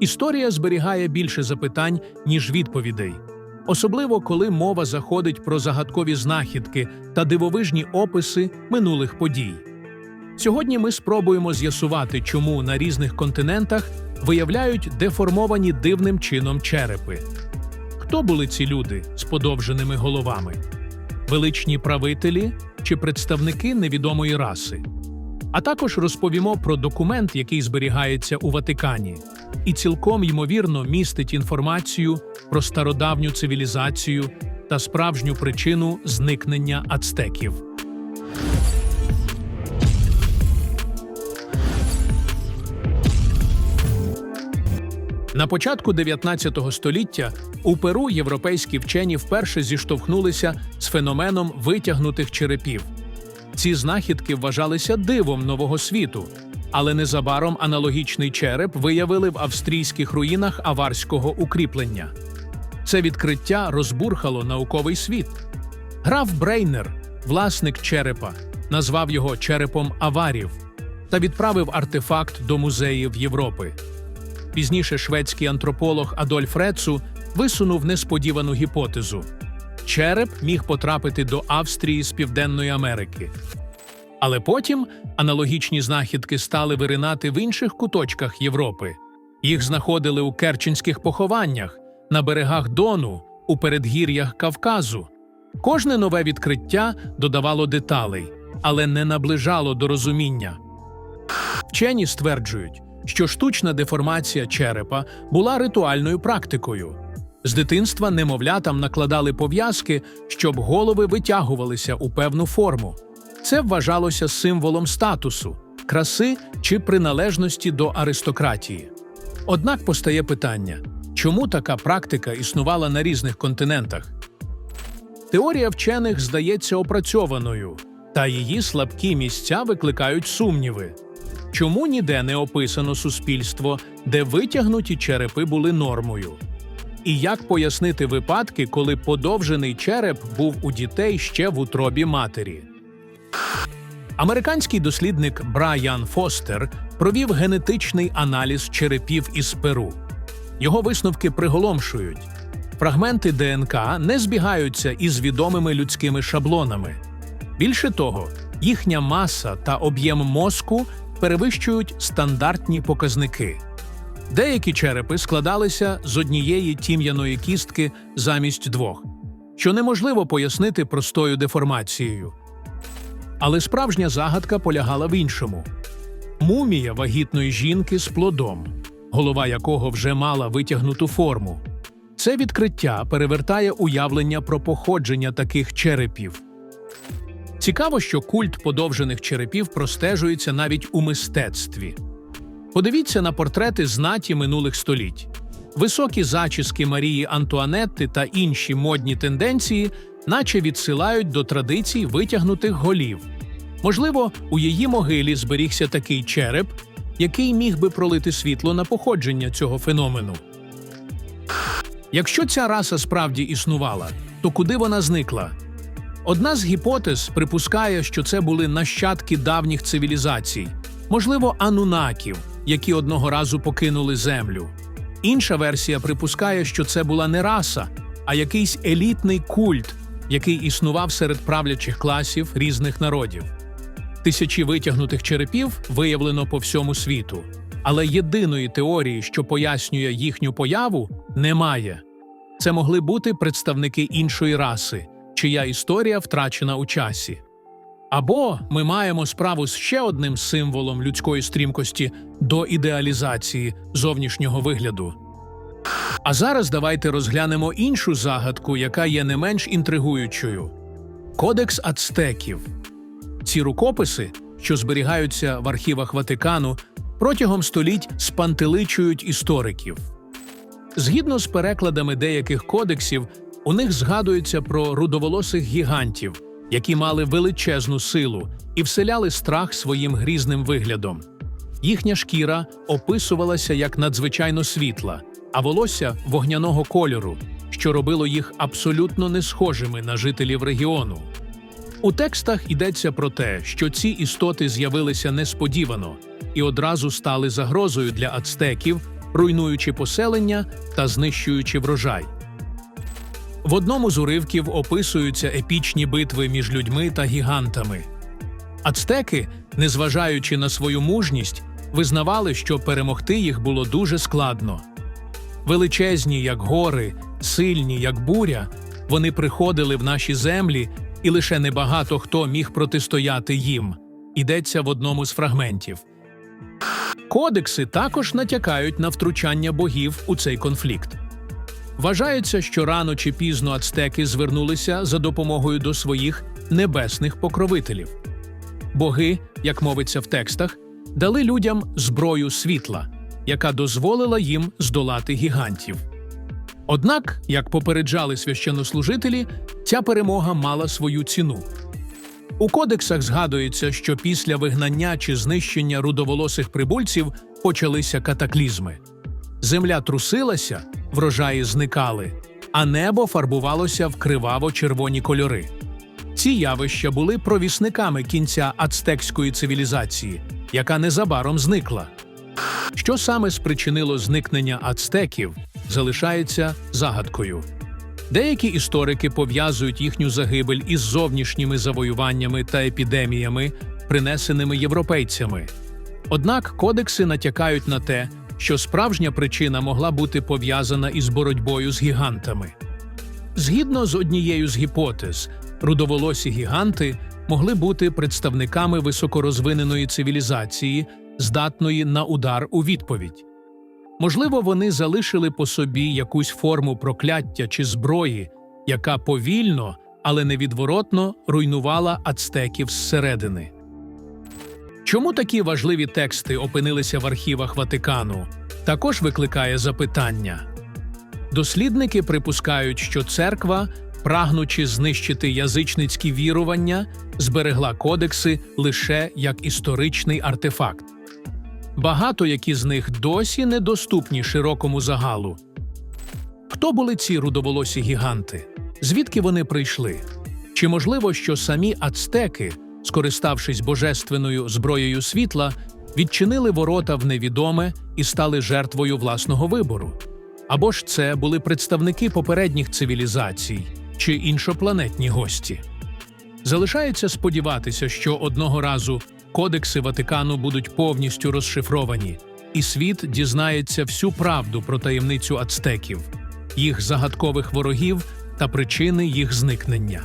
Історія зберігає більше запитань, ніж відповідей, особливо коли мова заходить про загадкові знахідки та дивовижні описи минулих подій. Сьогодні ми спробуємо з'ясувати, чому на різних континентах виявляють деформовані дивним чином черепи. Хто були ці люди з подовженими головами? Величні правителі чи представники невідомої раси? А також розповімо про документ, який зберігається у Ватикані, і цілком ймовірно містить інформацію про стародавню цивілізацію та справжню причину зникнення ацтеків. На початку 19 століття у Перу європейські вчені вперше зіштовхнулися з феноменом витягнутих черепів. Ці знахідки вважалися дивом нового світу, але незабаром аналогічний череп виявили в австрійських руїнах аварського укріплення. Це відкриття розбурхало науковий світ. Граф Брейнер, власник черепа, назвав його черепом аварів та відправив артефакт до музеїв Європи. Пізніше шведський антрополог Адольф Рецу висунув несподівану гіпотезу: череп міг потрапити до Австрії з Південної Америки. Але потім аналогічні знахідки стали виринати в інших куточках Європи. Їх знаходили у керченських похованнях, на берегах Дону, у передгір'ях Кавказу. Кожне нове відкриття додавало деталей, але не наближало до розуміння. Вчені стверджують, що штучна деформація черепа була ритуальною практикою. З дитинства немовлятам накладали пов'язки, щоб голови витягувалися у певну форму. Це вважалося символом статусу, краси чи приналежності до аристократії. Однак постає питання, чому така практика існувала на різних континентах? Теорія вчених здається опрацьованою, та її слабкі місця викликають сумніви. Чому ніде не описано суспільство, де витягнуті черепи були нормою? І як пояснити випадки, коли подовжений череп був у дітей ще в утробі матері? Американський дослідник Брайан Фостер провів генетичний аналіз черепів із Перу. Його висновки приголомшують. Фрагменти ДНК не збігаються із відомими людськими шаблонами. Більше того, їхня маса та об'єм мозку перевищують стандартні показники. Деякі черепи складалися з однієї тім'яної кістки замість двох, що неможливо пояснити простою деформацією. Але справжня загадка полягала в іншому: мумія вагітної жінки з плодом, голова якого вже мала витягнуту форму. Це відкриття перевертає уявлення про походження таких черепів. Цікаво, що культ подовжених черепів простежується навіть у мистецтві. Подивіться на портрети знаті минулих століть. Високі зачіски Марії Антуанетти та інші модні тенденції, наче відсилають до традицій витягнутих голів. Можливо, у її могилі зберігся такий череп, який міг би пролити світло на походження цього феномену. Якщо ця раса справді існувала, то куди вона зникла? Одна з гіпотез припускає, що це були нащадки давніх цивілізацій, можливо, анунаків, які одного разу покинули землю. Інша версія припускає, що це була не раса, а якийсь елітний культ, який існував серед правлячих класів різних народів. Тисячі витягнутих черепів виявлено по всьому світу, але єдиної теорії, що пояснює їхню появу, немає. Це могли бути представники іншої раси, чия історія втрачена у часі. Або ми маємо справу з ще одним символом людської стрімкості до ідеалізації зовнішнього вигляду. А зараз давайте розглянемо іншу загадку, яка є не менш інтригуючою: Кодекс ацтеків. Ці рукописи, що зберігаються в архівах Ватикану, протягом століть спантеличують істориків. Згідно з перекладами деяких кодексів, у них згадується про рудоволосих гігантів, які мали величезну силу і вселяли страх своїм грізним виглядом. Їхня шкіра описувалася як надзвичайно світла, а волосся вогняного кольору, що робило їх абсолютно не схожими на жителів регіону. У текстах йдеться про те, що ці істоти з'явилися несподівано і одразу стали загрозою для ацтеків, руйнуючи поселення та знищуючи врожай. В одному з уривків описуються епічні битви між людьми та гігантами. Ацтеки, незважаючи на свою мужність, визнавали, що перемогти їх було дуже складно. Величезні, як гори, сильні, як буря, вони приходили в наші землі, і лише небагато хто міг протистояти їм. Йдеться в одному з фрагментів. Кодекси також натякають на втручання богів у цей конфлікт. Вважається, що рано чи пізно ацтеки звернулися за допомогою до своїх небесних покровителів. Боги, як мовиться в текстах, дали людям зброю світла, яка дозволила їм здолати гігантів. Однак, як попереджали священнослужителі, ця перемога мала свою ціну. У кодексах згадується, що після вигнання чи знищення рудоволосих прибульців почалися катаклізми. Земля трусилася, врожаї зникали, а небо фарбувалося в криваво-червоні кольори. Ці явища були провісниками кінця ацтекської цивілізації, яка незабаром зникла. Що саме спричинило зникнення ацтеків, залишається загадкою. Деякі історики пов'язують їхню загибель із зовнішніми завоюваннями та епідеміями, принесеними європейцями. Однак кодекси натякають на те, що справжня причина могла бути пов'язана із боротьбою з гігантами. Згідно з однією з гіпотез, рудоволосі гіганти могли бути представниками високорозвиненої цивілізації, здатної на удар у відповідь. Можливо, вони залишили по собі якусь форму прокляття чи зброї, яка повільно, але невідворотно руйнувала ацтеків зсередини. Чому такі важливі тексти опинилися в архівах Ватикану, також викликає запитання. Дослідники припускають, що церква, прагнучи знищити язичницькі вірування, зберегла кодекси лише як історичний артефакт. Багато які з них досі недоступні широкому загалу. Хто були ці рудоволосі гіганти? Звідки вони прийшли? Чи можливо, що самі ацтеки, скориставшись божественною зброєю світла, відчинили ворота в невідоме і стали жертвою власного вибору? Або ж це були представники попередніх цивілізацій чи іншопланетні гості? Залишається сподіватися, що одного разу кодекси Ватикану будуть повністю розшифровані, і світ дізнається всю правду про таємницю ацтеків, їх загадкових ворогів та причини їх зникнення.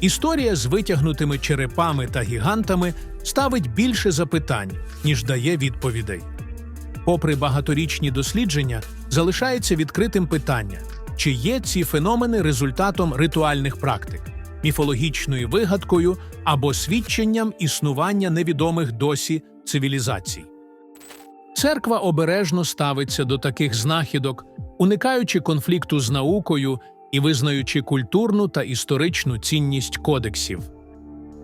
Історія з витягнутими черепами та гігантами ставить більше запитань, ніж дає відповідей. Попри багаторічні дослідження, залишається відкритим питання, чи є ці феномени результатом ритуальних практик, міфологічною вигадкою або свідченням існування невідомих досі цивілізацій. Церква обережно ставиться до таких знахідок, уникаючи конфлікту з наукою і визнаючи культурну та історичну цінність кодексів.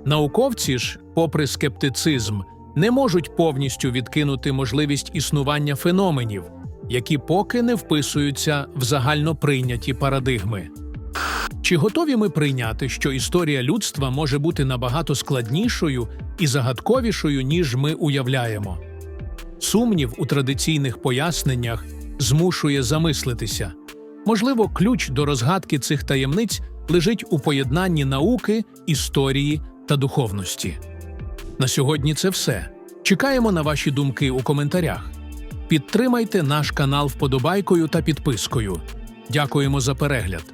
Науковці ж, попри скептицизм, не можуть повністю відкинути можливість існування феноменів, які поки не вписуються в загальноприйняті парадигми. Чи готові ми прийняти, що історія людства може бути набагато складнішою і загадковішою, ніж ми уявляємо? Сумнів у традиційних поясненнях змушує замислитися. Можливо, ключ до розгадки цих таємниць лежить у поєднанні науки, історії та духовності. На сьогодні це все. Чекаємо на ваші думки у коментарях. Підтримайте наш канал вподобайкою та підпискою. Дякуємо за перегляд.